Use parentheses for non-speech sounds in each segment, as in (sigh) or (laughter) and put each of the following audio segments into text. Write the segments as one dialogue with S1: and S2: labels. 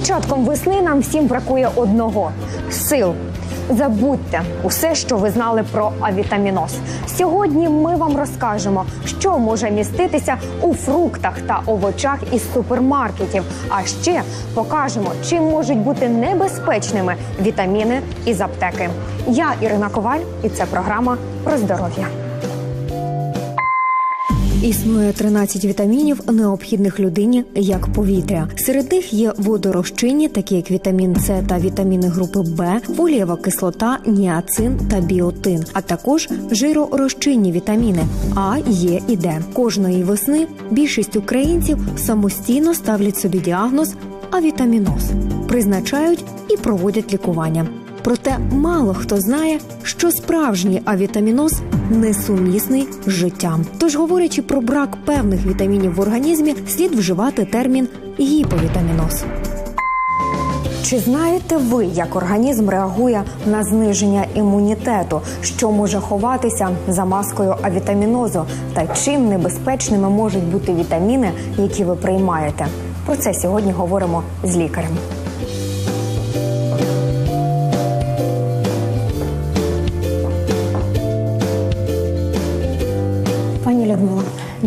S1: початком весни нам всім бракує одного сил. Забудьте усе, що ви знали про авітаміноз. Сьогодні ми вам розкажемо, що може міститися у фруктах та овочах із супермаркетів. А ще покажемо, чим можуть бути небезпечними вітаміни із аптеки. Я Ірина Коваль, і це програма про здоров'я. Існує 13 вітамінів, необхідних людині як повітря. Серед них є водорозчинні, такі як вітамін С та вітаміни групи Б, фолієва кислота, ніацин та біотин, а також жиророзчинні вітаміни А, Е і Д. Кожної весни більшість українців самостійно ставлять собі діагноз авітаміноз, призначають і проводять лікування. Проте мало хто знає, що справжній авітаміноз несумісний з життям. Тож, говорячи про брак певних вітамінів в організмі, слід вживати термін гіповітаміноз. Чи знаєте ви, як організм реагує на зниження імунітету, що може ховатися за маскою авітамінозу, та чим небезпечними можуть бути вітаміни, які ви приймаєте? Про це сьогодні говоримо з лікарем.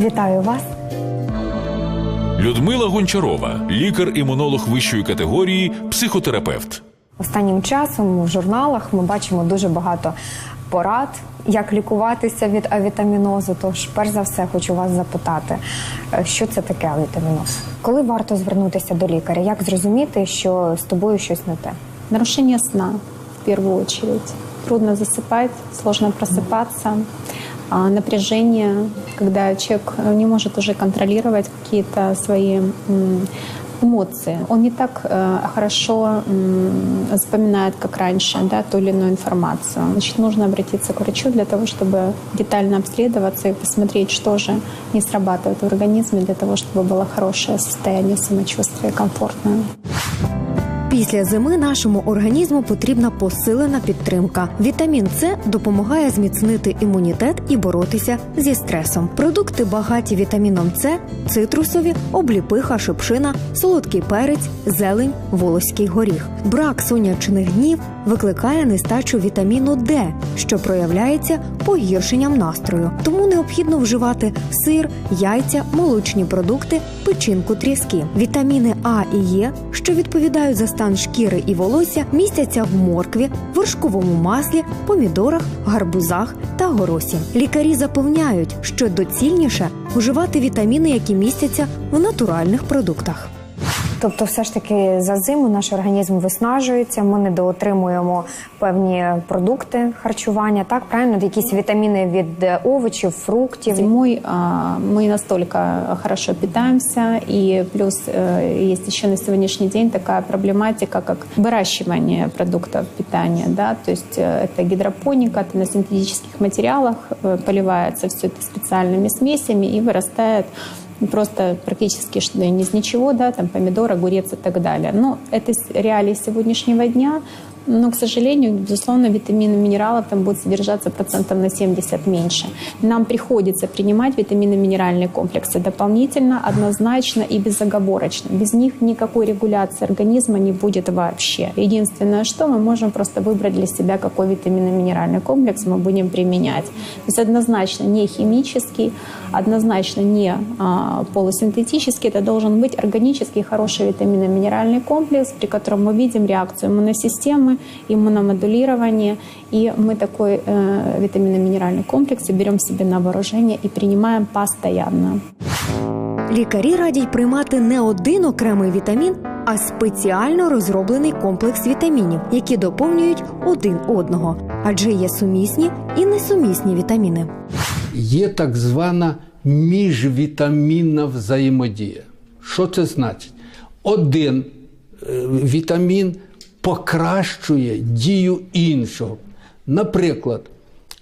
S1: Вітаю вас.
S2: Людмила Гончарова, лікар-імунолог вищої категорії, психотерапевт.
S1: Останнім часом в журналах ми бачимо дуже багато порад, як лікуватися від авітамінозу. Тож, перш за все, хочу вас запитати, е, що це таке авітаміноз? Коли варто звернутися до лікаря? Як зрозуміти, що з тобою щось не те?
S3: Нарушение сна в первую очередь. Трудно засыпать, сложно просыпаться А, напряжение, когда человек э, не может уже контролировать какие-то свои м, эмоции. Он не так э, хорошо м, запоминает, как раньше, да, ту или иную информацию. Значит, нужно обратиться к врачу для того, чтобы детально обследоваться и посмотреть, что же не срабатывает в организме для того, чтобы было хорошее состояние самочувствия, комфортное.
S1: Після зими нашому організму потрібна посилена підтримка. Вітамін С допомагає зміцнити імунітет і боротися зі стресом. Продукти багаті вітаміном С, цитрусові, обліпиха, шипшина, солодкий перець, зелень, волоський горіх. Брак сонячних днів викликає нестачу вітаміну Д, що проявляється погіршенням настрою. Тому необхідно вживати сир, яйця, молочні продукти, печінку, тріски. Вітаміни А і Е, що відповідають за стан шкіри і волосся, містяться в моркві, вершковому маслі, помідорах, гарбузах та горосі. Лікарі запевняють, що доцільніше вживати вітаміни, які містяться в натуральних продуктах. Тобто, все ж таки за зиму наш організм виснажується. Ми недоотримуємо певні продукти харчування. Так правильно, якісь вітаміни від е, овочів, фруктів.
S3: Зимой а, мы настолько хорошо питаемся, и плюс э, есть еще на сегодняшний день такая проблематика, как выращивание продуктов питания, да, то есть э, это гидропоника, это на синтетических материалах э, поливается все это специальными смесями и вырастает просто практически из ничего, да, там помидор, огурец и так далее. Но это реалии сегодняшнего дня, но, к сожалению, безусловно, витамины, минералов там будет содержаться процентов на 70 меньше. Нам приходится принимать витаминно-минеральные комплексы дополнительно, однозначно и безоговорочно. Без них никакой регуляции организма не будет вообще. Единственное, что мы можем просто выбрать для себя, какой витаминно-минеральный комплекс мы будем применять. То есть однозначно не химический, однозначно не а, полусинтетический. Это должен быть органический хороший витаминно-минеральный комплекс, при котором мы видим реакцию иммунной системы, иммуномодулирование. И мы такой э, витаминно-минеральный комплекс берем себе на вооружение и принимаем постоянно.
S1: Лікарі радять приймати не один окремий вітамін, а спеціально розроблений комплекс вітамінів, які доповнюють один одного, адже є сумісні і несумісні вітаміни.
S4: Є так звана міжвітамінна взаємодія. Що це значить? Один е, вітамін покращує дію іншого. Наприклад,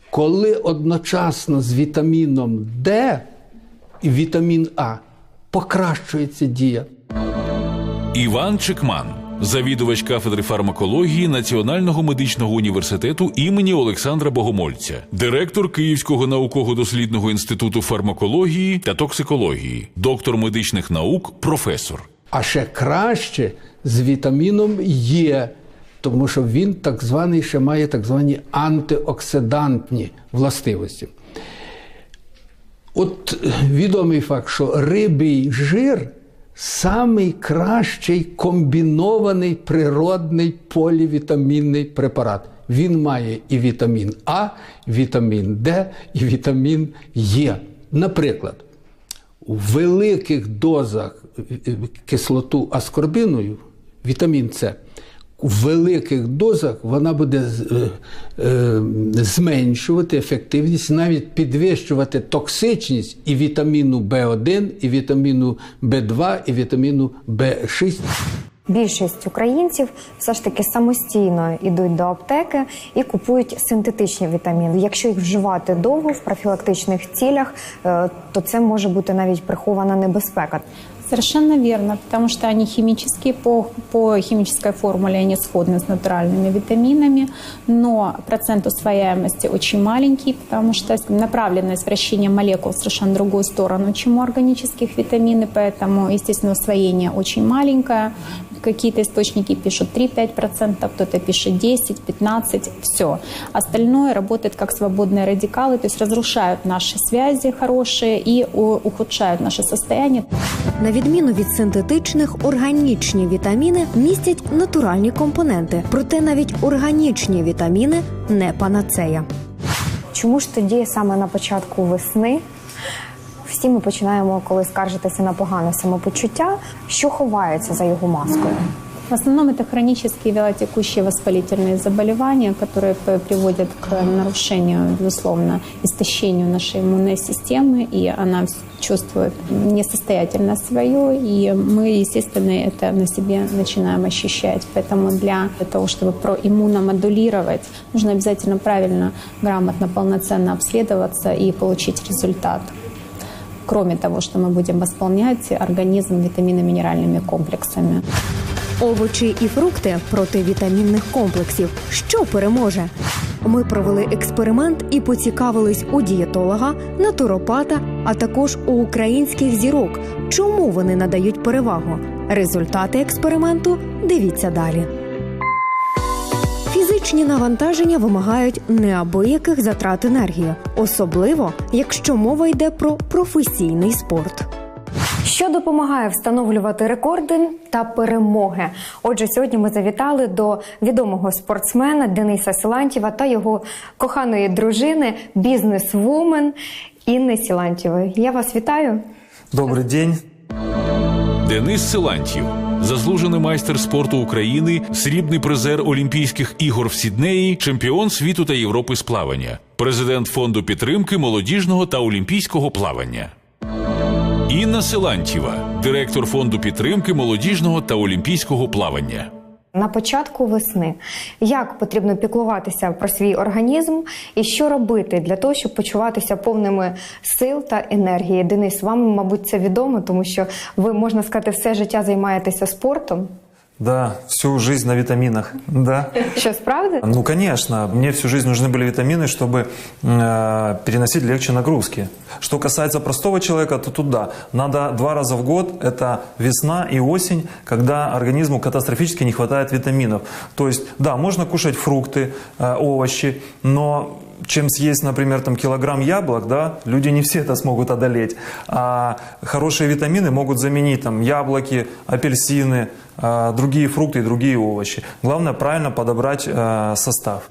S4: коли одночасно з вітаміном Д і вітамін А покращується дія.
S2: Іван Чекман, завідувач кафедри фармакології Національного медичного університету імені Олександра Богомольця, директор Київського науково-дослідного інституту фармакології та токсикології, доктор медичних наук, професор.
S4: А ще краще з вітаміном Є, тому що він так званий ще має так звані антиоксидантні властивості. От е, відомий факт, що рибий жир самий кращий комбінований природний полівітамінний препарат. Він має і вітамін А, вітамін Д, і вітамін Е. Наприклад, у великих дозах е, кислоту аскорбіною, вітамін С, у великих дозах вона буде е, е, зменшувати ефективність, навіть підвищувати токсичність і вітаміну В1, і вітаміну В2, і вітаміну В6.
S1: Більшість українців все ж таки самостійно йдуть до аптеки і купують синтетичні вітаміни. Якщо їх вживати довго в профілактичних цілях, е, то це може бути навіть прихована небезпека.
S3: Совершенно верно, потому что они химические, по, по химической формуле они сходны с натуральными витаминами, но процент усвояемости очень маленький, потому что направленность вращения молекул в совершенно другую сторону, чем у органических витаминов, поэтому, естественно, усвоение очень маленькое. Какие-то источники пишут 3-5%, кто-то пишет 10-15%, все. Остальное работает как свободные радикалы, то есть разрушают наши связи хорошие и ухудшают наше состояние.
S1: На відміну від синтетичних, органічні вітаміни містять натуральні компоненти, проте навіть органічні вітаміни не панацея. Чому ж тоді саме на початку весни? Всі ми починаємо, коли скаржитися на погане самопочуття, що ховається за його маскою.
S3: В основном это хронические велотекущие воспалительные заболевания, которые п- приводят к нарушению, безусловно, истощению нашей иммунной системы, и она вс- чувствует несостоятельность свою, и мы, естественно, это на себе начинаем ощущать. Поэтому для того, чтобы проиммуномодулировать, нужно обязательно правильно, грамотно, полноценно обследоваться и получить результат. Кроме того, что мы будем восполнять организм витаминно-минеральными комплексами.
S1: Овочі і фрукти проти вітамінних комплексів. Що переможе? Ми провели експеримент і поцікавились у дієтолога, натуропата, а також у українських зірок, чому вони надають перевагу. Результати експерименту дивіться далі. Фізичні навантаження вимагають неабияких затрат енергії, особливо якщо мова йде про професійний спорт. Що допомагає встановлювати рекорди та перемоги? Отже, сьогодні ми завітали до відомого спортсмена Дениса Силантєва та його коханої дружини, бізнес-вумен Інни Сілантєвої. Я вас вітаю.
S5: Добрый день.
S2: Денис Силантьєв, заслужений майстер спорту України, срібний призер Олімпійських ігор в Сіднеї, чемпіон світу та Європи з плавання, президент фонду підтримки молодіжного та олімпійського плавання. Інна Селантьєва, директор фонду підтримки молодіжного та олімпійського плавання.
S1: На початку весни як потрібно піклуватися про свій організм і що робити для того, щоб почуватися повними сил та енергії? Денис, вам, мабуть, це відомо, тому що ви можна сказати, все життя займаєтеся спортом.
S5: Да, всю жизнь на витаминах. Да.
S1: Що справді?
S5: Ну, конечно, мне всю жизнь нужны были витамины, чтобы э, переносить легче нагрузки. Что касается простого человека, то тут да, надо два раза в год, это весна и осень, когда организму катастрофически не хватает витаминов. То есть, да, можно кушать фрукты, э, овощи, но чем съесть, например, там килограмм яблок, да, люди не все это смогут одолеть. А хорошие витамины могут заменить там яблоки, апельсины, другие фрукты и другие овощи. Главное правильно подобрать состав.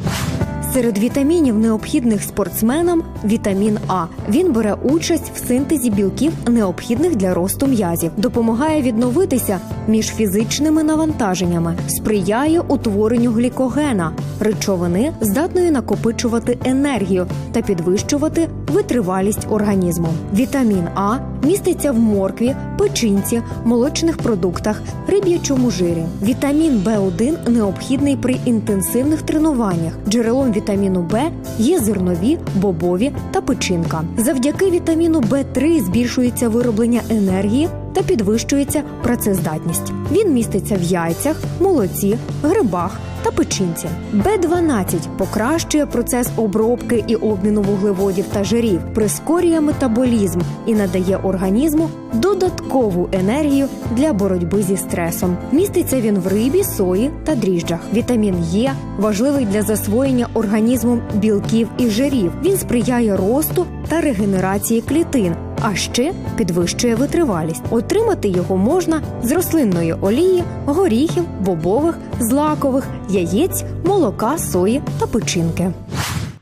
S1: Серед вітамінів, необхідних спортсменам, вітамін А. Він бере участь в синтезі білків, необхідних для росту м'язів, допомагає відновитися між фізичними навантаженнями, сприяє утворенню глікогена, речовини, здатної накопичувати енергію та підвищувати витривалість організму. Вітамін А міститься в моркві, печінці, молочних продуктах, риб'ячому жирі. Вітамін В1 необхідний при інтенсивних тренуваннях. Джерелом вітаміну Б є зернові, бобові та печінка. Завдяки вітаміну Б3 збільшується вироблення енергії та підвищується працездатність. Він міститься в яйцях, молоці, грибах, та печінці. Б12 покращує процес обробки і обміну вуглеводів та жирів, прискорює метаболізм і надає організму додаткову енергію для боротьби зі стресом. Міститься він в рибі, сої та дріжджах. Вітамін Е важливий для засвоєння організмом білків і жирів. Він сприяє росту та регенерації клітин А ще підвищує витривалість. Отримати його можна з рослинної олії, горіхів, бобових, злакових, яєць, молока, сої та печінки.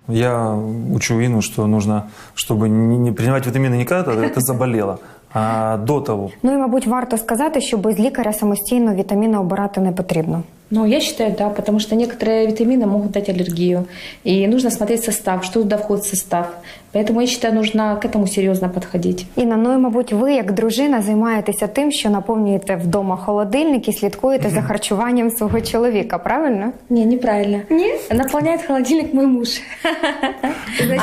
S5: Я учу Ину, что нужно, чтобы не не принимать витамины не когда ты заболела, а до того.
S1: Ну і мабуть, варто сказати, що без лікаря самостійно вітаміни обирати не потрібно.
S6: Ну, я считаю, да, потому что некоторые витамины могут дать аллергию. И нужно смотреть состав, что туда входит в состав. Поэтому я считаю, нужно к этому серьезно подходить.
S1: Інна, ну і мабуть, ви як дружина займаєтеся тим, що наповнюєте вдома холодильник і слідкуєте за харчуванням свого чоловіка, правильно?
S6: Не, неправильно.
S1: Нет?
S6: Наполняет холодильник мой муж.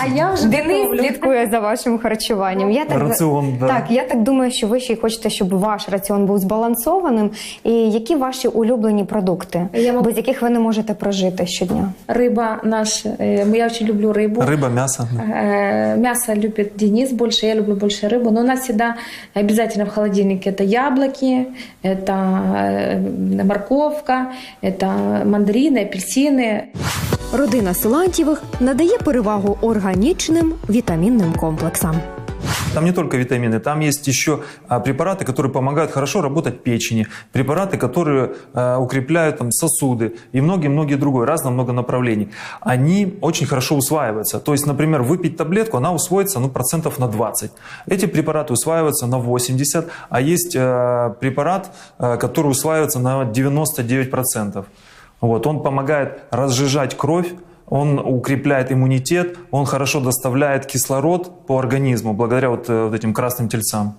S6: А я уже
S1: Денис
S6: готовлю.
S1: слідкує за вашим харчуванням. Я так
S5: Раціон, да.
S1: так, я так думаю, що ви ще й хочете, щоб ваш раціон був збалансованим. І які ваші улюблені продукти,
S6: Я маб-
S1: без яких ви не можете прожити щодня?
S6: Рыба наш, э, я очень люблю рыбу.
S5: Рыба, мясо.
S6: Э, Мясо любит Денис больше, я люблю больше рыбу. Но у нас всегда обязательно в холодильнике это яблоки, это э, морковка, это мандарины, апельсины.
S1: Родина Силантьєвих надає перевагу органічним вітамінним комплексам.
S5: Там не только витамины, там есть еще а, препараты, которые помогают хорошо работать печени, препараты, которые а, укрепляют там, сосуды и многие-многие другое, разно много направлений. Они очень хорошо усваиваются. То есть, например, выпить таблетку, она усвоится ну, процентов на 20. Эти препараты усваиваются на 80, а есть э, препарат, который усваивается на 99%. Вот, он помогает разжижать кровь, он укрепляет иммунитет, он хорошо доставляет кислород по организму благодаря вот, э, вот этим красным тельцам.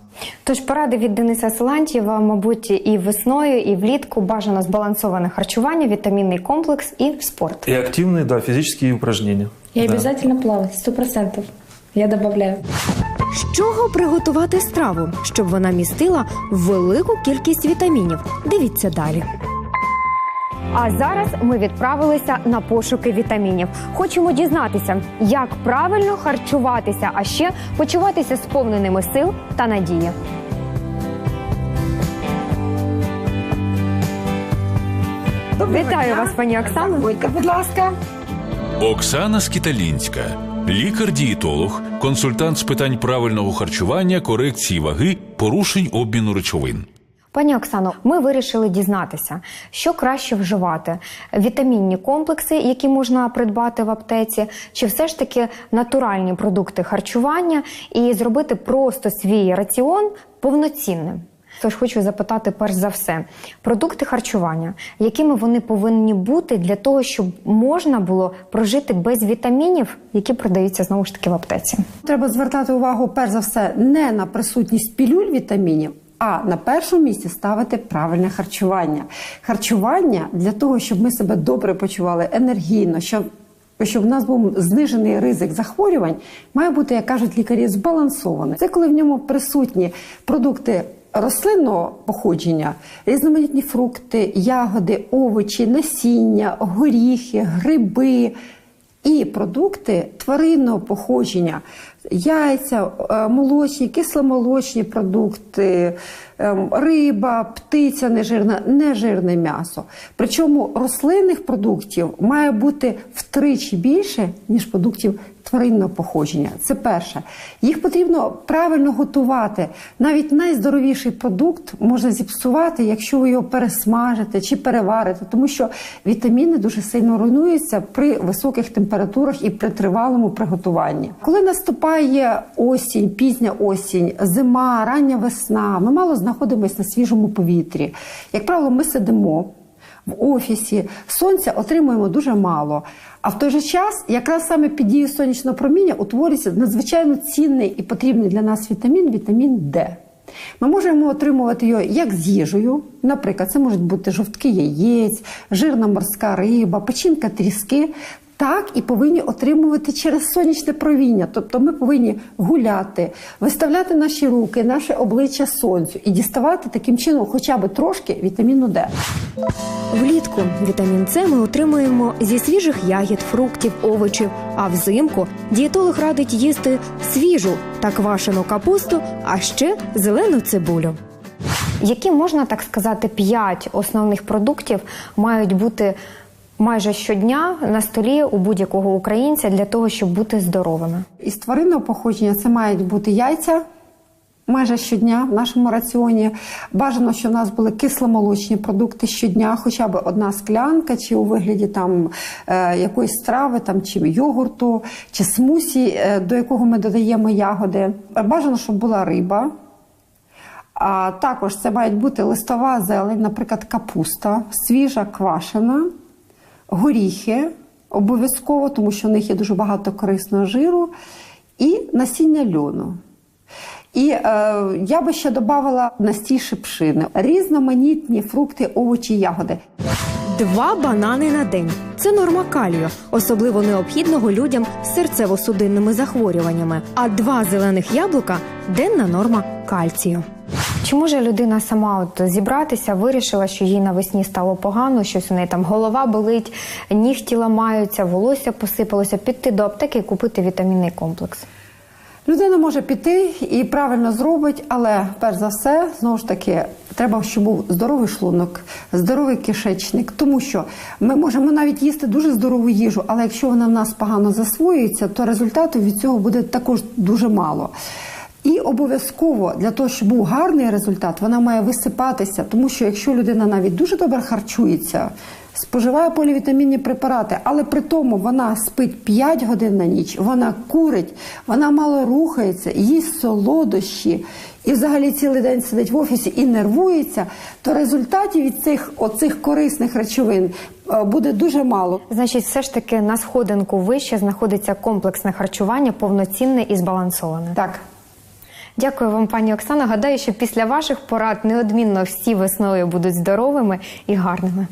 S1: Тож поради від Дениса Силантьєва, мабуть, і весною, і влітку бажано збалансоване харчування, вітамінний комплекс і спорт.
S5: И активные, да, физические упражнения.
S6: И
S5: Да.
S6: обязательно плавать, сто процентов. Я добавляю.
S1: З чого приготувати страву, щоб вона містила велику кількість вітамінів? Дивіться далі. А зараз ми відправилися на пошуки вітамінів. Хочемо дізнатися, як правильно харчуватися, а ще почуватися сповненими сил та надії. Вітаю вас, пані Оксано.
S7: Будь ласка.
S2: Оксана Скіталінська, лікар-дієтолог, консультант з питань правильного харчування, корекції ваги, порушень обміну речовин.
S1: Пані Оксано, ми вирішили дізнатися, що краще вживати: вітамінні комплекси, які можна придбати в аптеці, чи все ж таки натуральні продукти харчування, і зробити просто свій раціон повноцінним. Тож хочу запитати перш за все продукти харчування, якими вони повинні бути для того, щоб можна було прожити без вітамінів, які продаються знову ж таки в аптеці.
S7: Треба звертати увагу перш за все не на присутність пілюль вітамінів. А на першому місці ставити правильне харчування. Харчування для того, щоб ми себе добре почували енергійно, щоб, щоб в нас був знижений ризик захворювань, має бути, як кажуть лікарі, збалансоване. Це коли в ньому присутні продукти рослинного походження, різноманітні фрукти, ягоди, овочі, насіння, горіхи, гриби і продукти тваринного походження, яйця, е, молочні, кисломолочні продукти, ем, риба, птиця нежирна, нежирне м'ясо. Причому рослинних продуктів має бути втричі більше, ніж продуктів тваринного походження. Це перше. Їх потрібно правильно готувати. Навіть найздоровіший продукт можна зіпсувати, якщо ви його пересмажите чи переварите, тому що вітаміни дуже сильно руйнуються при високих температурах і при тривалому приготуванні. Коли наступає осінь, пізня осінь, зима, рання весна, ми мало знаходимося на свіжому повітрі. Як правило, ми сидимо в офісі, сонця отримуємо дуже мало. А в той же час, якраз саме під дією сонячного проміння утворюється надзвичайно цінний і потрібний для нас вітамін вітамін Д. Ми можемо отримувати його як з їжею, наприклад, це можуть бути жовтки яєць, жирна морська риба, печінка тріски, так і повинні отримувати через сонячне провіння. Тобто ми повинні гуляти, виставляти наші руки, наше обличчя сонцю і діставати таким чином хоча б трошки вітаміну Д.
S1: Влітку вітамін С ми отримуємо зі свіжих ягід, фруктів, овочів. А взимку дієтолог радить їсти свіжу та квашену капусту, а ще зелену цибулю.
S8: Які можна так сказати, п'ять основних продуктів мають бути майже щодня на столі у будь-якого українця для того, щоб бути здоровими?
S7: Із тваринного походження це мають бути яйця. Майже щодня в нашому раціоні бажано, щоб у нас були кисломолочні продукти щодня, хоча б одна склянка, чи у вигляді там е, якоїсь страви, там чи йогурту, чи смусі, е, до якого ми додаємо ягоди. Бажано, щоб була риба. А також це мають бути листова зелень, наприклад, капуста, свіжа квашена, горіхи обов'язково, тому що в них є дуже багато корисного жиру, і насіння льону. І е, я би ще додавала настій шипшини, різноманітні фрукти, овочі, ягоди.
S1: Два банани на день це норма калію, особливо необхідного людям з серцево-судинними захворюваннями. А два зелених яблука денна норма кальцію.
S8: Чи може людина сама от зібратися, вирішила, що їй навесні стало погано, щось у неї там голова болить, нігті ламаються, волосся посипалося, піти до аптеки і купити вітамінний комплекс?
S7: Людина може піти і правильно зробить, але перш за все, знову ж таки, треба, щоб був здоровий шлунок, здоровий кишечник, тому що ми можемо навіть їсти дуже здорову їжу, але якщо вона в нас погано засвоюється, то результату від цього буде також дуже мало. І обов'язково для того, щоб був гарний результат, вона має висипатися, тому що якщо людина навіть дуже добре харчується, споживає полівітамінні препарати, але при тому вона спить 5 годин на ніч, вона курить, вона мало рухається, їсть солодощі і взагалі цілий день сидить в офісі і нервується, то результатів від цих оцих корисних речовин е, буде дуже мало.
S8: Значить, все ж таки на сходинку вище знаходиться комплексне харчування, повноцінне і збалансоване.
S7: Так.
S8: Дякую вам, пані Оксана. Гадаю, що після ваших порад неодмінно всі весною будуть здоровими і гарними.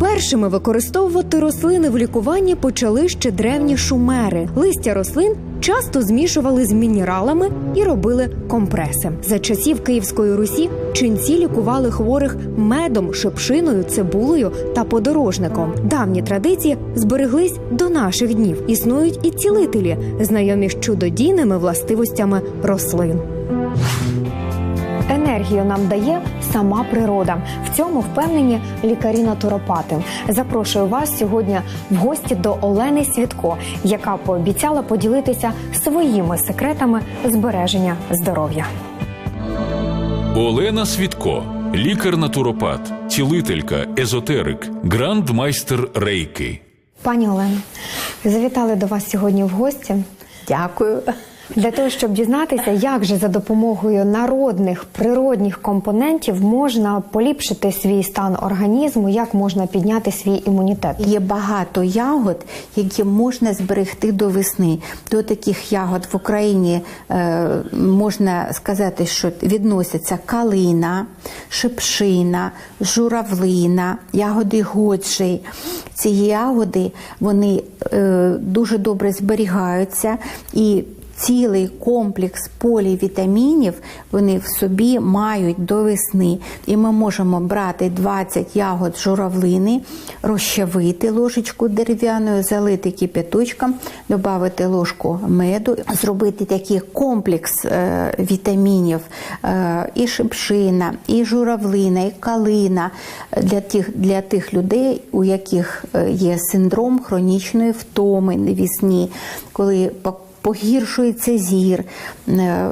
S1: Першими використовувати рослини в лікуванні почали ще древні шумери. Листя рослин часто змішували з мінералами і робили компреси. За часів Київської Русі ченці лікували хворих медом, шипшиною, цибулею та подорожником. Давні традиції збереглись до наших днів. Існують і цілителі, знайомі з чудодійними властивостями рослин.
S8: Енергію нам дає сама природа. В цьому впевнені лікарі-натуропати. Запрошую вас сьогодні в гості до Олени Свідко, яка пообіцяла поділитися своїми секретами збереження здоров'я.
S2: Олена Свідко, лікар-натуропат, цілителька, езотерик, грандмайстер рейки.
S8: Пані Олено, завітали до вас сьогодні в гості.
S9: Дякую.
S8: Для того щоб дізнатися, як же за допомогою народних природних компонентів можна поліпшити свій стан організму, як можна підняти свій імунітет.
S9: Є багато ягод, які можна зберегти до весни. До таких ягод в Україні е, можна сказати, що відносяться калина, шипшина, журавлина, ягоди годжей. Ці ягоди вони е, дуже добре зберігаються і цілий комплекс полівітамінів вони в собі мають до весни. І ми можемо брати 20 ягод журавлини, розчавити ложечку дерев'яною, залити кипяточком, додати ложку меду, зробити такий комплекс е, вітамінів, е, і шипшина, і журавлина, і калина для тих, для тих людей, у яких е, є синдром хронічної втоми навісні, коли погіршується зір, е,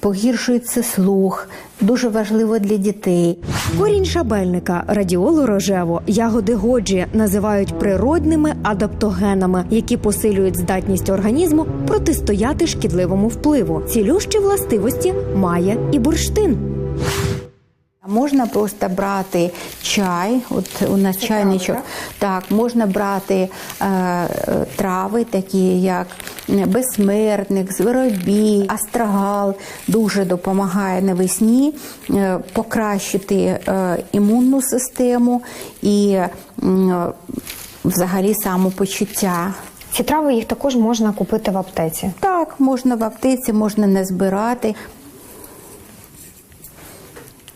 S9: погіршується слух. Дуже важливо для дітей.
S1: Корінь шабельника, радіолу рожево, ягоди годжі називають природними адаптогенами, які посилюють здатність організму протистояти шкідливому впливу. Цілющі властивості має і бурштин.
S9: Можна просто брати чай, от у нас чайничок. Так, можна брати е, е, трави, такі як безсмертник, зверобій, астрагал, дуже допомагає навесні е, покращити е, імунну систему і м, взагалі самопочуття.
S8: Ці трави їх також можна купити в аптеці.
S9: Так, можна в аптеці, можна не збирати.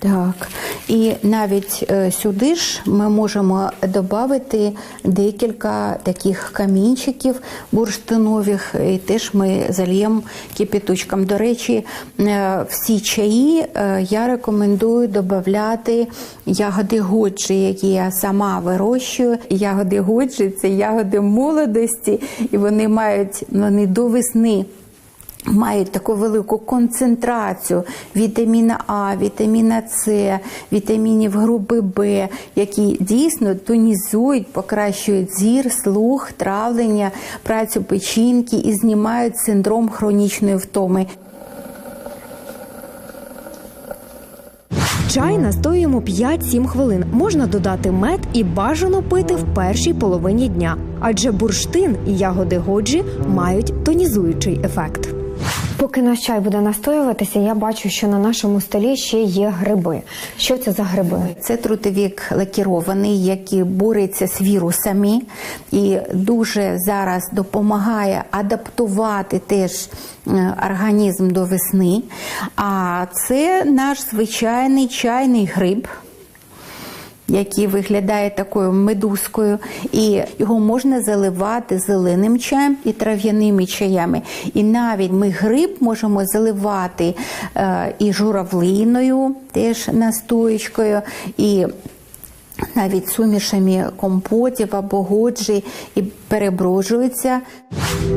S9: Так, і навіть е, сюди ж ми можемо додати декілька таких камінчиків бурштинових, і теж ми зальємо кипяточком. До речі, е, всі чаї е, я рекомендую додати ягоди годжі, які я сама вирощую. Ягоди годжі це ягоди молодості, і вони мають вони до весни мають таку велику концентрацію вітаміна А, вітаміна С, вітамінів групи Б, які дійсно тонізують, покращують зір, слух, травлення, працю печінки і знімають синдром хронічної втоми.
S1: Чай настоюємо 5-7 хвилин. Можна додати мед і бажано пити в першій половині дня, адже бурштин і ягоди годжі мають тонізуючий ефект.
S8: Поки наш чай буде настоюватися, я бачу, що на нашому столі ще є гриби. Що це за гриби?
S9: Це трутовік лакірований, який бореться з вірусами і дуже зараз допомагає адаптувати теж е, організм до весни. А це наш звичайний чайний гриб. Який виглядає такою медузкою, і його можна заливати зеленим чаєм і трав'яними чаями. І навіть ми гриб можемо заливати е, і журавлиною, теж настоєчкою, і навіть сумішами компотів або годжі, і переброджуються.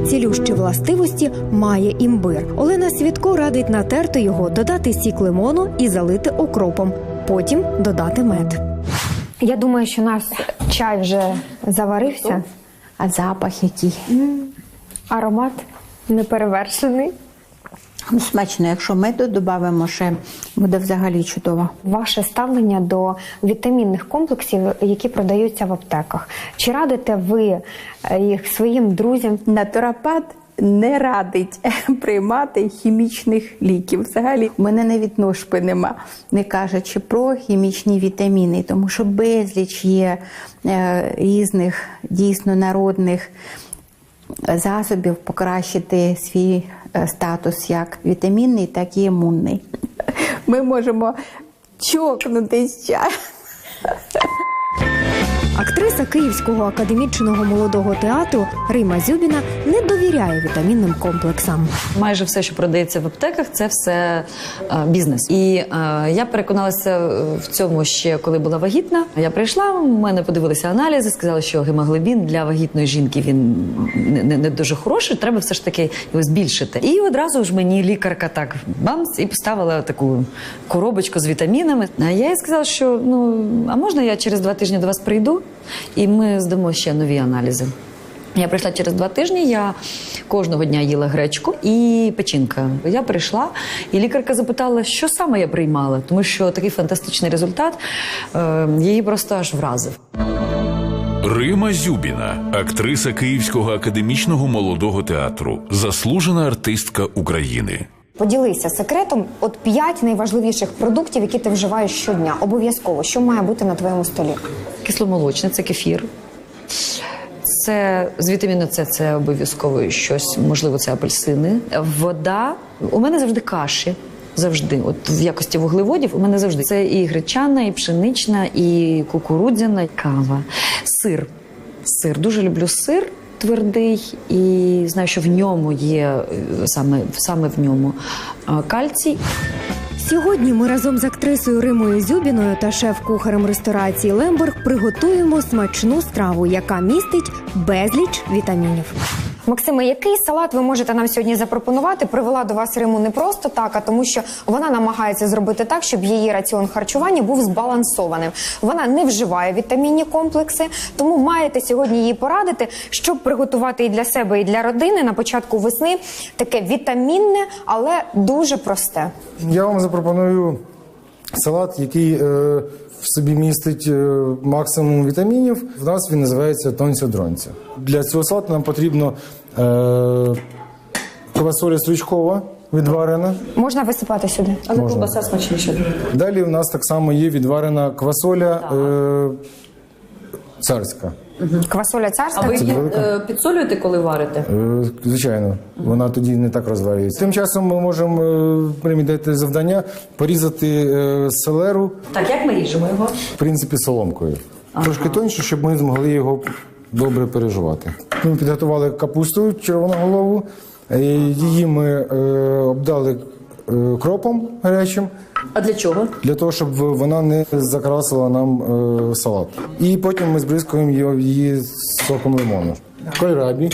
S1: Цілющі властивості має імбир. Олена Свідко радить натерти його, додати сік лимону і залити окропом. Потім додати мед.
S8: Я думаю, що наш чай вже заварився.
S9: А запах який?
S8: Аромат неперевершений.
S9: Смачно, якщо меду додамо ще, буде взагалі чудово.
S8: Ваше ставлення до вітамінних комплексів, які продаються в аптеках. Чи радите ви е, їх своїм друзям?
S9: Натуропат не радить (laughs) приймати хімічних ліків. Взагалі, в мене навіть ножпи нема, не кажучи про хімічні вітаміни, тому що безліч є е, різних дійсно народних засобів покращити свій е, статус як вітамінний, так і імунний. (laughs) Ми можемо чокнутись чай. (laughs)
S1: Актриса Київського академічного молодого театру Рима Зюбіна не довіряє вітамінним комплексам.
S10: Майже все, що продається в аптеках, це все е, бізнес. І е, я переконалася в цьому ще коли була вагітна. Я прийшла, в мене подивилися аналізи, сказали, що гемоглобін для вагітної жінки він не, не, не дуже хороший. Треба все ж таки його збільшити. І одразу ж мені лікарка так бамс і поставила таку коробочку з вітамінами. А я їй сказала, що ну а можна я через два тижні до вас прийду, і ми здамо ще нові аналізи. Я прийшла через два тижні. Я кожного дня їла гречку і печінка. Я прийшла, і лікарка запитала, що саме я приймала, тому що такий фантастичний результат е, її просто аж вразив.
S2: Рима Зюбіна, актриса Київського академічного молодого театру, заслужена артистка України.
S8: Поділися секретом. От п'ять найважливіших продуктів, які ти вживаєш щодня. Обов'язково, що має бути на твоєму столі.
S10: Кисломолочне це кефір. Це з вітаміну С це обов'язково щось, можливо, це апельсини. Вода. У мене завжди каші. Завжди, от в якості вуглеводів, у мене завжди це і гречана, і пшенична, і кукурудзяна, кава, сир. Сир. Дуже люблю сир твердий, і знаю, що в ньому є е, саме, саме в ньому е, кальцій.
S1: Сьогодні ми разом з актрисою Римою Зюбіною та шеф-кухарем ресторації Лемберг приготуємо смачну страву, яка містить безліч вітамінів.
S8: Максиме, який салат ви можете нам сьогодні запропонувати? Привела до вас Риму не просто так, а тому, що вона намагається зробити так, щоб її раціон харчування був збалансованим. Вона не вживає вітамінні комплекси, тому маєте сьогодні їй порадити, щоб приготувати і для себе, і для родини на початку весни таке вітамінне, але дуже просте.
S11: Я вам запропоную салат, який е, в собі містить е, максимум вітамінів. В нас він називається тонця-дронця. Для цього салату нам потрібно е, квасоля стручкова відварена.
S8: Можна висипати сюди.
S10: Але
S11: Можна.
S10: ковбаса смачніша.
S11: Далі у нас так само є відварена квасоля е, царська.
S8: Квасоля
S10: А ви
S11: велика.
S10: е, підсолюєте, коли варите?
S11: Е, Звичайно, вона тоді не так розварюється. Тим часом ми можемо е, завдання порізати е, селеру,
S10: Так, як ми ріжемо його?
S11: в принципі, соломкою. Трошки тоньше, щоб ми змогли його добре переживати. Ми підготували капусту червоноголову, е, її ми е, обдали е, кропом гарячим.
S10: А для чого?
S11: Для того, щоб вона не закрасила нам е, салат. І потім ми збризкуємо її, її соком лимону. Кольрабі.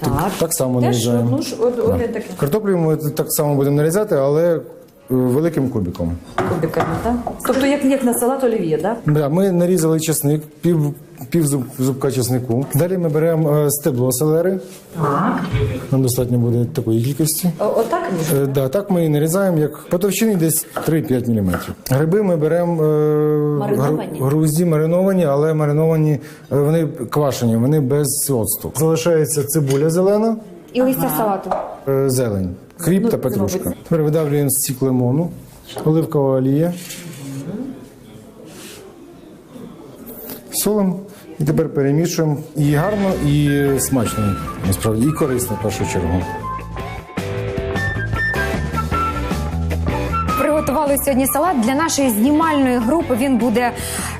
S11: Так, так само
S10: Теж
S11: нарізаємо.
S10: ну ж от, от, такий
S11: Картоплю ми так само будемо нарізати, але великим кубиком.
S10: кубиками, так? Тобто як, як на салат олів'є, так?
S11: Да, ми нарізали чесник, пів, пів зуб, зубка чеснику. Далі ми беремо е, стебло селери.
S10: Так.
S11: Нам достатньо буде такої кількості.
S10: Отак?
S11: Е, Да, так ми і нарізаємо, як по товщині десь 3-5 мм. Гриби ми беремо е,
S10: Мариновані?
S11: гру- грузді мариновані, але мариновані е, вони квашені, вони без оцту. Залишається цибуля зелена,
S8: І листя салату.
S11: е, зелень, хріб та петрушка. Тепер видавлюємо стік лимону, оливкова олія. Солимо і тепер перемішуємо і гарно, і смачно, насправді, і корисно в першу чергу.
S8: Приготували сьогодні салат для нашої знімальної групи. Він буде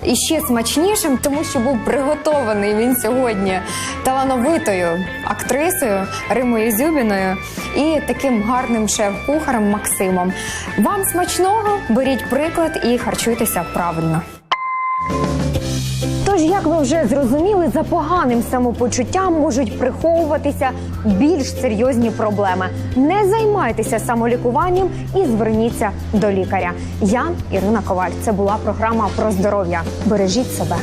S8: іще смачнішим, тому що був приготований він сьогодні талановитою актрисою Римою Зюбіною і таким гарним шеф-кухарем Максимом. Вам смачного беріть приклад і харчуйтеся правильно. Тож, як ви вже зрозуміли, за поганим самопочуттям можуть приховуватися більш серйозні проблеми. Не займайтеся самолікуванням і зверніться до лікаря. Я Ірина Коваль. Це була програма про здоров'я. Бережіть себе.